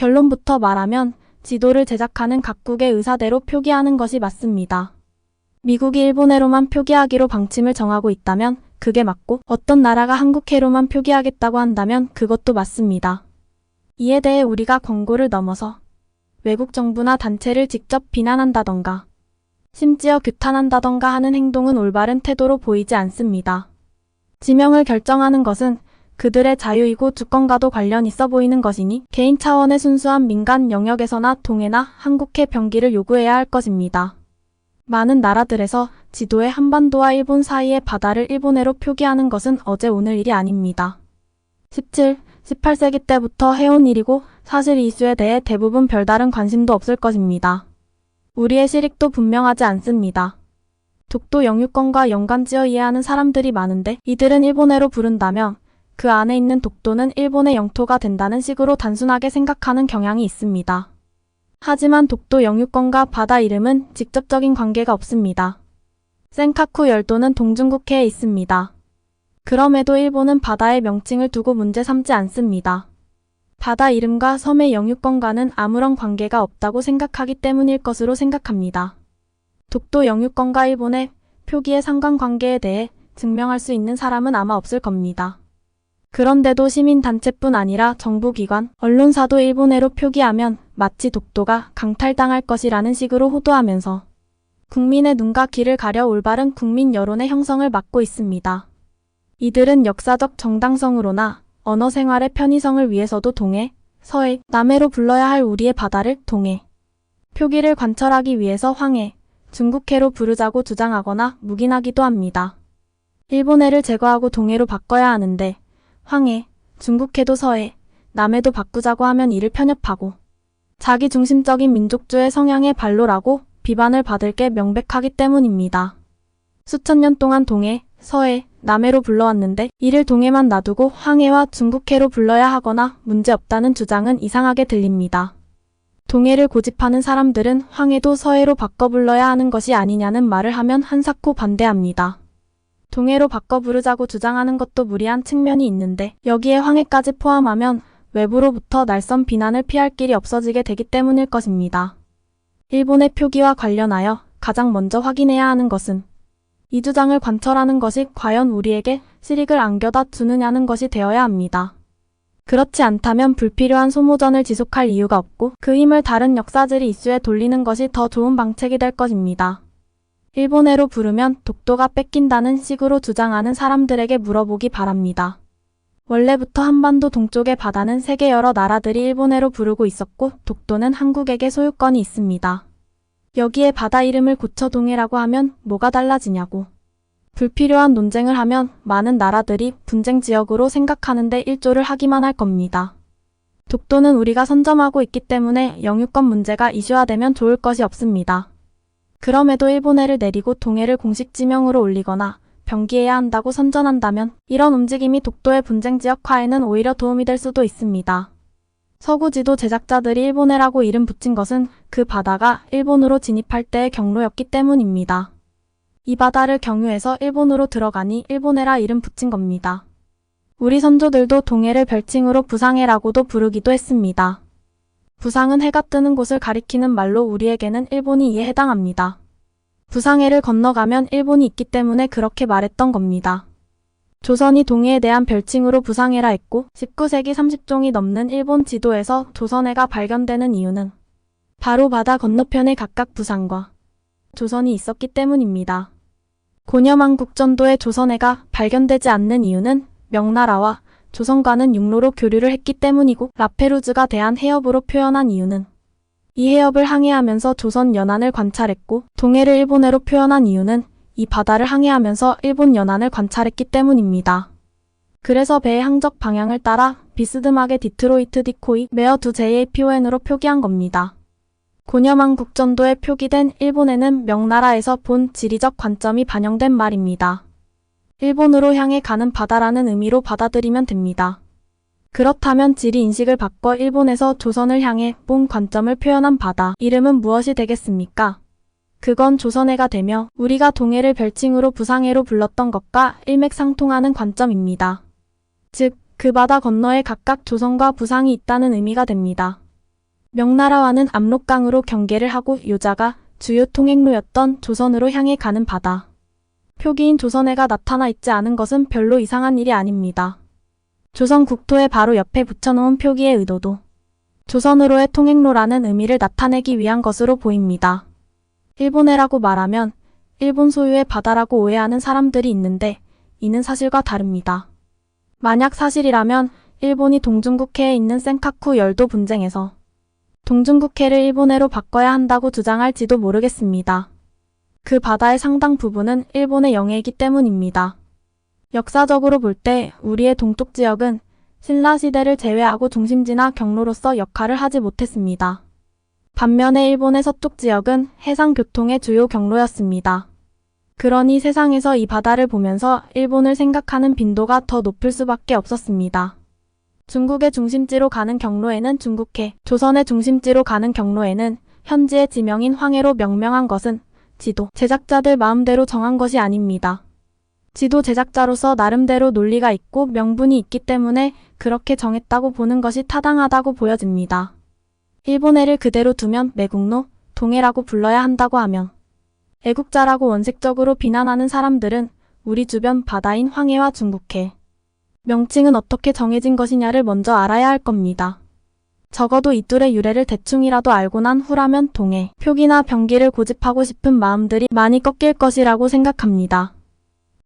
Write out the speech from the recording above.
결론부터 말하면 지도를 제작하는 각국의 의사대로 표기하는 것이 맞습니다. 미국이 일본해로만 표기하기로 방침을 정하고 있다면 그게 맞고 어떤 나라가 한국해로만 표기하겠다고 한다면 그것도 맞습니다. 이에 대해 우리가 권고를 넘어서 외국 정부나 단체를 직접 비난한다던가 심지어 규탄한다던가 하는 행동은 올바른 태도로 보이지 않습니다. 지명을 결정하는 것은 그들의 자유이고 주권과도 관련 있어 보이는 것이니 개인 차원의 순수한 민간 영역에서나 동해나 한국해 병기를 요구해야 할 것입니다. 많은 나라들에서 지도에 한반도와 일본 사이의 바다를 일본해로 표기하는 것은 어제 오늘 일이 아닙니다. 17, 18세기 때부터 해온 일이고 사실 이수에 대해 대부분 별다른 관심도 없을 것입니다. 우리의 실익도 분명하지 않습니다. 독도 영유권과 연관지어 이해하는 사람들이 많은데 이들은 일본해로 부른다면 그 안에 있는 독도는 일본의 영토가 된다는 식으로 단순하게 생각하는 경향이 있습니다. 하지만 독도 영유권과 바다 이름은 직접적인 관계가 없습니다. 센카쿠 열도는 동중국해에 있습니다. 그럼에도 일본은 바다의 명칭을 두고 문제 삼지 않습니다. 바다 이름과 섬의 영유권과는 아무런 관계가 없다고 생각하기 때문일 것으로 생각합니다. 독도 영유권과 일본의 표기의 상관관계에 대해 증명할 수 있는 사람은 아마 없을 겁니다. 그런데도 시민단체뿐 아니라 정부기관, 언론사도 일본해로 표기하면 마치 독도가 강탈당할 것이라는 식으로 호도하면서 국민의 눈과 귀를 가려 올바른 국민 여론의 형성을 막고 있습니다. 이들은 역사적 정당성으로나 언어 생활의 편의성을 위해서도 동해, 서해, 남해로 불러야 할 우리의 바다를 동해, 표기를 관철하기 위해서 황해, 중국해로 부르자고 주장하거나 묵인하기도 합니다. 일본해를 제거하고 동해로 바꿔야 하는데 황해, 중국해도 서해, 남해도 바꾸자고 하면 이를 편협하고 자기 중심적인 민족주의 성향의 발로라고 비반을 받을 게 명백하기 때문입니다. 수천 년 동안 동해, 서해, 남해로 불러왔는데 이를 동해만 놔두고 황해와 중국해로 불러야 하거나 문제없다는 주장은 이상하게 들립니다. 동해를 고집하는 사람들은 황해도 서해로 바꿔 불러야 하는 것이 아니냐는 말을 하면 한사코 반대합니다. 동해로 바꿔 부르자고 주장하는 것도 무리한 측면이 있는데 여기에 황해까지 포함하면 외부로부터 날선 비난을 피할 길이 없어지게 되기 때문일 것입니다. 일본의 표기와 관련하여 가장 먼저 확인해야 하는 것은 이 주장을 관철하는 것이 과연 우리에게 실익을 안겨다 주느냐는 것이 되어야 합니다. 그렇지 않다면 불필요한 소모전을 지속할 이유가 없고 그 힘을 다른 역사들이 이슈에 돌리는 것이 더 좋은 방책이 될 것입니다. 일본해로 부르면 독도가 뺏긴다는 식으로 주장하는 사람들에게 물어보기 바랍니다. 원래부터 한반도 동쪽의 바다는 세계 여러 나라들이 일본해로 부르고 있었고 독도는 한국에게 소유권이 있습니다. 여기에 바다 이름을 고쳐 동해라고 하면 뭐가 달라지냐고. 불필요한 논쟁을 하면 많은 나라들이 분쟁 지역으로 생각하는데 일조를 하기만 할 겁니다. 독도는 우리가 선점하고 있기 때문에 영유권 문제가 이슈화되면 좋을 것이 없습니다. 그럼에도 일본해를 내리고 동해를 공식 지명으로 올리거나 병기해야 한다고 선전한다면 이런 움직임이 독도의 분쟁 지역화에는 오히려 도움이 될 수도 있습니다. 서구 지도 제작자들이 일본해라고 이름 붙인 것은 그 바다가 일본으로 진입할 때의 경로였기 때문입니다. 이 바다를 경유해서 일본으로 들어가니 일본해라 이름 붙인 겁니다. 우리 선조들도 동해를 별칭으로 부상해라고도 부르기도 했습니다. 부상은 해가 뜨는 곳을 가리키는 말로 우리에게는 일본이 이에 해당합니다. 부상해를 건너가면 일본이 있기 때문에 그렇게 말했던 겁니다. 조선이 동해에 대한 별칭으로 부상해라 했고 19세기 30종이 넘는 일본 지도에서 조선해가 발견되는 이유는 바로 바다 건너편에 각각 부상과 조선이 있었기 때문입니다. 고려만 국전도에 조선해가 발견되지 않는 이유는 명나라와 조선과는 육로로 교류를 했기 때문이고 라페루즈가 대한 해협으로 표현한 이유는 이 해협을 항해하면서 조선 연안을 관찰했고 동해를 일본해로 표현한 이유는 이 바다를 항해하면서 일본 연안을 관찰했기 때문입니다. 그래서 배의 항적 방향을 따라 비스듬하게 디트로이트 디코이 메어 두 JAPON으로 표기한 겁니다. 고려만 국전도에 표기된 일본에는 명나라에서 본 지리적 관점이 반영된 말입니다. 일본으로 향해 가는 바다라는 의미로 받아들이면 됩니다. 그렇다면 지리 인식을 바꿔 일본에서 조선을 향해 본 관점을 표현한 바다 이름은 무엇이 되겠습니까? 그건 조선해가 되며 우리가 동해를 별칭으로 부상해로 불렀던 것과 일맥상통하는 관점입니다. 즉, 그 바다 건너에 각각 조선과 부상이 있다는 의미가 됩니다. 명나라와는 압록강으로 경계를 하고 요자가 주요 통행로였던 조선으로 향해 가는 바다. 표기인 조선해가 나타나 있지 않은 것은 별로 이상한 일이 아닙니다. 조선 국토의 바로 옆에 붙여놓은 표기의 의도도 조선으로의 통행로라는 의미를 나타내기 위한 것으로 보입니다. 일본해라고 말하면 일본 소유의 바다라고 오해하는 사람들이 있는데 이는 사실과 다릅니다. 만약 사실이라면 일본이 동중국해에 있는 센카쿠 열도 분쟁에서 동중국해를 일본해로 바꿔야 한다고 주장할지도 모르겠습니다. 그 바다의 상당 부분은 일본의 영해이기 때문입니다. 역사적으로 볼 때 우리의 동쪽 지역은 신라 시대를 제외하고 중심지나 경로로서 역할을 하지 못했습니다. 반면에 일본의 서쪽 지역은 해상 교통의 주요 경로였습니다. 그러니 세상에서 이 바다를 보면서 일본을 생각하는 빈도가 더 높을 수밖에 없었습니다. 중국의 중심지로 가는 경로에는 중국해, 조선의 중심지로 가는 경로에는 현지의 지명인 황해로 명명한 것은 지도 제작자들 마음대로 정한 것이 아닙니다. 지도 제작자로서 나름대로 논리가 있고 명분이 있기 때문에 그렇게 정했다고 보는 것이 타당하다고 보여집니다. 일본해를 그대로 두면 매국노, 동해라고 불러야 한다고 하면 애국자라고 원색적으로 비난하는 사람들은 우리 주변 바다인 황해와 중국해, 명칭은 어떻게 정해진 것이냐를 먼저 알아야 할 겁니다. 적어도 이 둘의 유래를 대충이라도 알고 난 후라면 동해, 표기나 병기를 고집하고 싶은 마음들이 많이 꺾일 것이라고 생각합니다.